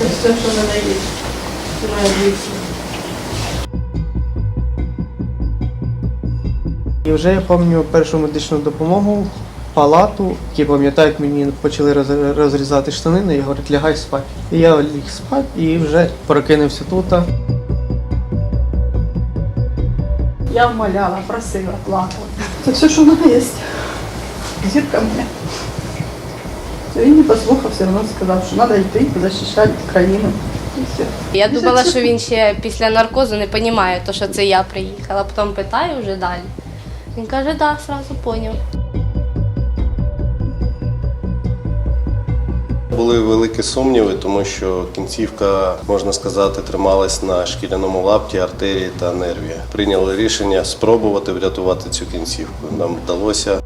Це все, що в мене є. Це моя дійсно. І вже я пам'ятаю першу медичну допомогу, палату, які пам'ятаю, як мені почали розрізати штанини і говорять, лягай спати. І я ліг спати і вже прокинувся тут. Я вмоляла, просила, плакала. Це все, що в мене є. Зірка моя. Він не послухав, все одно сказав, що треба йти захищати країну. Я думала, що він ще після наркозу не розуміє, то, що це я приїхала. Потім питаю вже далі. Він каже, так, да, одразу зрозумів. Були великі сумніви, тому що кінцівка, можна сказати, трималась на шкіряному лапті, артерії та нерві. Прийняли рішення спробувати врятувати цю кінцівку. Нам вдалося